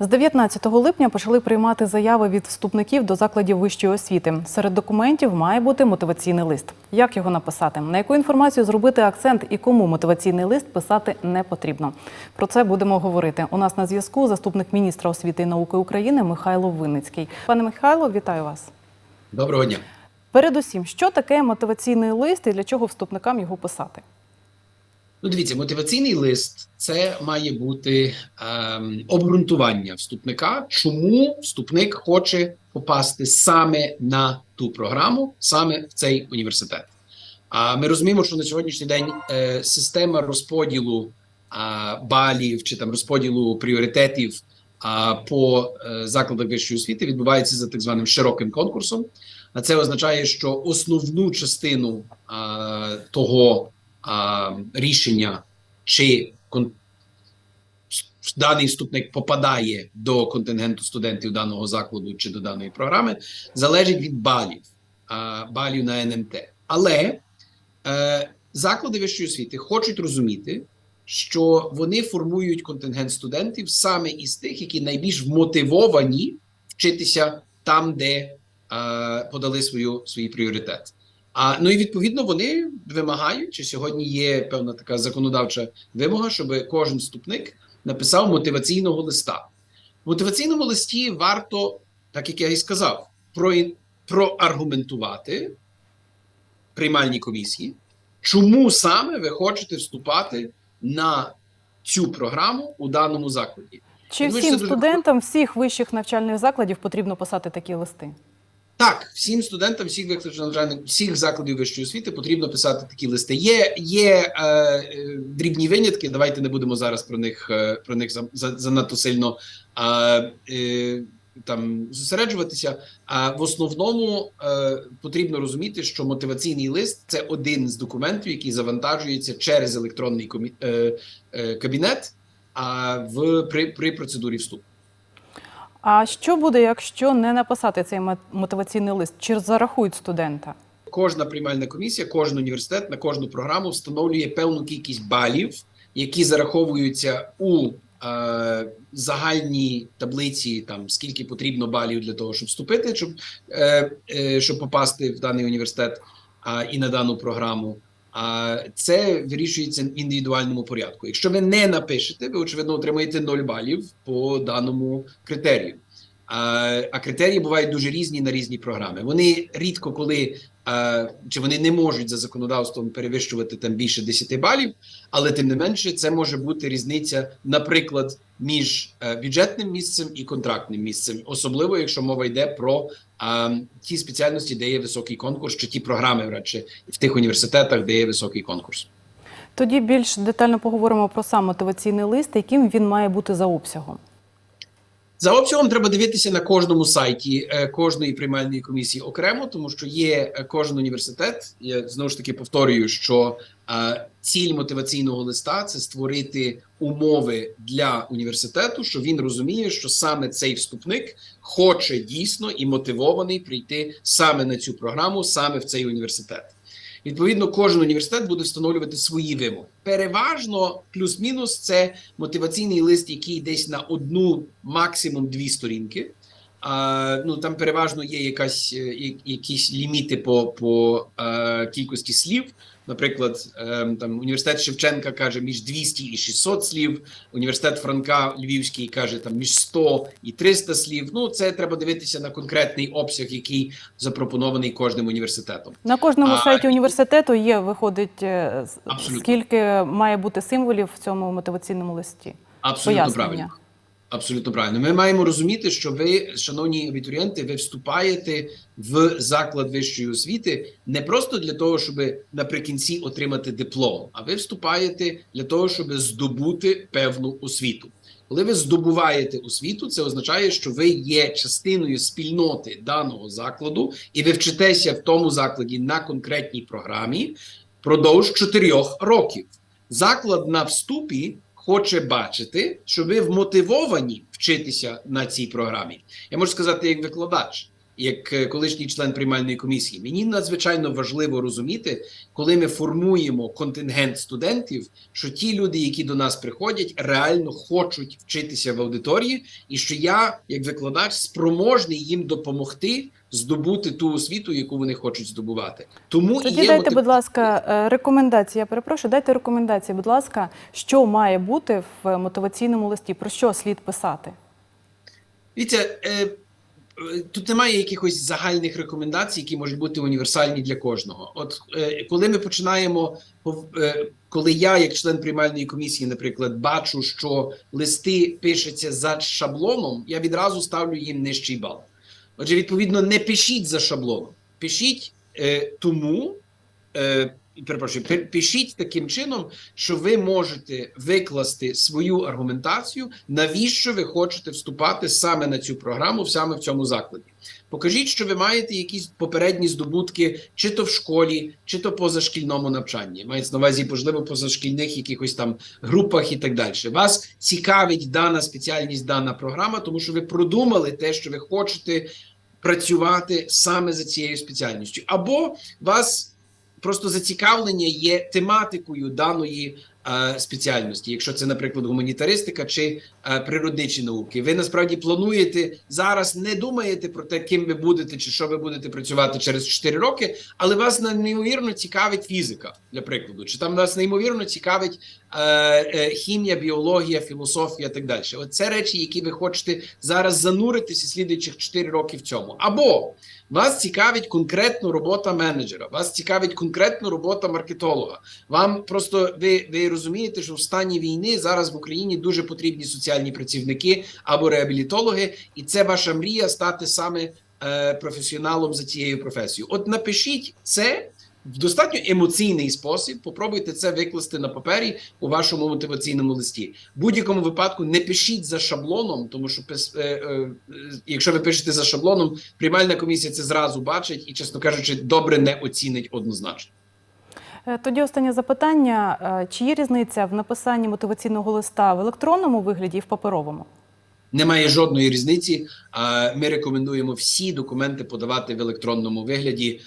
З 19 липня почали приймати заяви від вступників до закладів вищої освіти. Серед документів має бути мотиваційний лист. Як його написати? На яку інформацію зробити акцент і кому мотиваційний лист писати не потрібно? Про це будемо говорити. У нас на зв'язку заступник міністра освіти і науки України Михайло Винницький. Пане Михайло, вітаю вас. Доброго дня. Передусім, що таке мотиваційний лист і для чого вступникам його писати? Ну, дивіться, мотиваційний лист це має бути ем, обґрунтування вступника, чому вступник хоче попасти саме на ту програму, саме в цей університет. А ми розуміємо, що на сьогоднішній день е, система розподілу а, балів чи там розподілу пріоритетів а, по е, закладах вищої освіти відбувається за так званим широким конкурсом. А це означає, що основну частину а, того рішення, чи кон... даний вступник попадає до контингенту студентів даного закладу чи до даної програми, залежить від балів, а, балів на НМТ. Але е, заклади вищої освіти хочуть розуміти, що вони формують контингент студентів саме із тих, які найбільш вмотивовані вчитися там, де е, подали свою свій пріоритет. А ну і відповідно вони вимагають, чи сьогодні є певна така законодавча вимога, щоб кожен вступник написав мотиваційного листа. В мотиваційному листі варто, так як я і сказав, про, проаргументувати приймальні комісії, чому саме ви хочете вступати на цю програму у даному закладі. Чи всім студентам всіх вищих навчальних закладів потрібно писати такі листи? Так, всім студентам, всіх виключно всіх закладів вищої освіти потрібно писати такі листи. Є є е, е, дрібні винятки. Давайте не будемо зараз про них е, про них за, за, занадто сильно е, е, там зосереджуватися. А в основному е, потрібно розуміти, що мотиваційний лист це один з документів, який завантажується через електронний комі, е, е, кабінет. А в при, при процедурі вступу. А що буде, якщо не написати цей мо- мотиваційний лист? Чи зарахують студента? Кожна приймальна комісія, кожен університет на кожну програму встановлює певну кількість балів, які зараховуються у е, загальній таблиці, там скільки потрібно балів для того, щоб вступити, щоб, е, е, щоб попасти в даний університет а, і на дану програму. А це вирішується в індивідуальному порядку. Якщо ви не напишете, ви очевидно отримаєте 0 балів по даному критерію. А, а критерії бувають дуже різні на різні програми. Вони рідко коли чи вони не можуть за законодавством перевищувати там більше 10 балів, але тим не менше це може бути різниця, наприклад, між е, бюджетним місцем і контрактним місцем, особливо якщо мова йде про а, ті спеціальності, де є високий конкурс, чи ті програми радше в тих університетах, де є високий конкурс. Тоді більш детально поговоримо про сам мотиваційний лист, яким він має бути за обсягом. За обсягом треба дивитися на кожному сайті е, кожної приймальної комісії окремо, тому що є е, кожен університет. Я знову ж таки повторюю, що е, ціль мотиваційного листа це створити умови для університету, що він розуміє, що саме цей вступник хоче дійсно і мотивований прийти саме на цю програму, саме в цей університет. Відповідно, кожен університет буде встановлювати свої вимоги. Переважно, плюс-мінус, це мотиваційний лист, який десь на одну, максимум дві сторінки. А, ну там переважно є якась е, я- якісь ліміти по, по е, кількості слів. Наприклад, е, там університет Шевченка каже між 200 і 600 слів. Університет Франка Львівський каже там між 100 і 300 слів. Ну це треба дивитися на конкретний обсяг, який запропонований кожним університетом. На кожному А, сайті університету є, виходить, е, Абсолютно. скільки має бути символів в цьому мотиваційному листі. Абсолютно Пояснення. правильно. Абсолютно правильно. Ми маємо розуміти, що ви, шановні абітурієнти, ви вступаєте в заклад вищої освіти не просто для того, щоб наприкінці отримати диплом, а ви вступаєте для того, щоб здобути певну освіту. Коли ви здобуваєте освіту, це означає, що ви є частиною спільноти даного закладу, і ви вчитеся в тому закладі на конкретній програмі продовж чотирьох років. Заклад на вступі хоче бачити, що ви вмотивовані вчитися на цій програмі. Я можу сказати як викладач. Як е, колишній член приймальної комісії, мені надзвичайно важливо розуміти, коли ми формуємо контингент студентів, що ті люди, які до нас приходять, реально хочуть вчитися в аудиторії, і що я, як викладач, спроможний їм допомогти здобути ту освіту, яку вони хочуть здобувати. Тому і Тоді є дайте, мотив- будь ласка, е, рекомендації. Я перепрошую, дайте рекомендації, будь ласка, що має бути в мотиваційному листі, про що слід писати. Е, е, тут немає якихось загальних рекомендацій, які можуть бути універсальні для кожного. От е, коли ми починаємо, е, коли я, як член приймальної комісії, наприклад, бачу, що листи пишуться за шаблоном, я відразу ставлю їм нижчий бал. Отже, відповідно, не пишіть за шаблоном, пишіть е, тому. Е, Перепрошую, пишіть таким чином, що ви можете викласти свою аргументацію, навіщо ви хочете вступати саме на цю програму, саме в цьому закладі. Покажіть, що ви маєте якісь попередні здобутки, чи то в школі, чи то позашкільному навчанні. Мається на увазі, можливо, позашкільних якихось там групах і так далі. Вас цікавить дана спеціальність, дана програма, тому що ви продумали те, що ви хочете працювати саме за цією спеціальністю, або вас просто зацікавлення є тематикою даної е, спеціальності, якщо це, наприклад, гуманітаристика чи природничі науки. Ви насправді плануєте зараз, не думаєте про те, ким ви будете чи що ви будете працювати через 4 роки, але вас неймовірно цікавить фізика, для прикладу, чи там вас неймовірно цікавить е, е, хімія, біологія, філософія так далі. От це речі, які ви хочете зараз зануритися слідуючих 4 роки в цьому. Або вас цікавить конкретно робота менеджера, вас цікавить конкретно робота маркетолога. Вам просто ви, ви розумієте, що в стані війни зараз в Україні дуже потрібні соціальні працівники або реабілітологи, і це ваша мрія стати саме е, професіоналом за цією професією. От напишіть це. В достатньо емоційний спосіб попробуйте це викласти на папері у вашому мотиваційному листі. В будь-якому випадку не пишіть за шаблоном, тому що е, е, якщо ви пишете за шаблоном, приймальна комісія це зразу бачить і, чесно кажучи, добре не оцінить однозначно. Е, Тоді останнє запитання: Е, чи є різниця в написанні мотиваційного листа в електронному вигляді і в паперовому? Немає жодної різниці. Ми рекомендуємо всі документи подавати в електронному вигляді.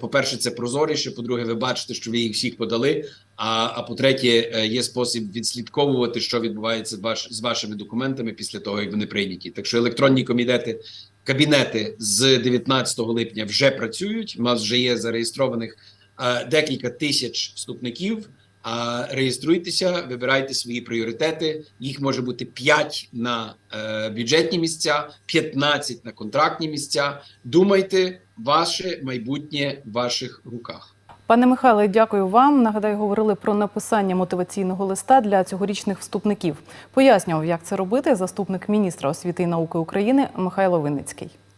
По-перше, це прозоріше. По-друге, ви бачите, що ви їх всіх подали. А, по-третє, е, є спосіб відслідковувати, що відбувається з, вашими документами після того, як вони прийняті. Так що електронні комітети, кабінети з 19 липня вже працюють. У нас вже є зареєстрованих е, декілька тисяч вступників. А реєструйтеся, вибирайте свої пріоритети. Їх може бути 5 на е, бюджетні місця, 15 на контрактні місця. Думайте, ваше майбутнє в ваших руках. Пане Михайле, дякую вам. Нагадаю, говорили про написання мотиваційного листа для цьогорічних вступників. Пояснював, як це робити заступник міністра освіти і науки України Михайло Винницький.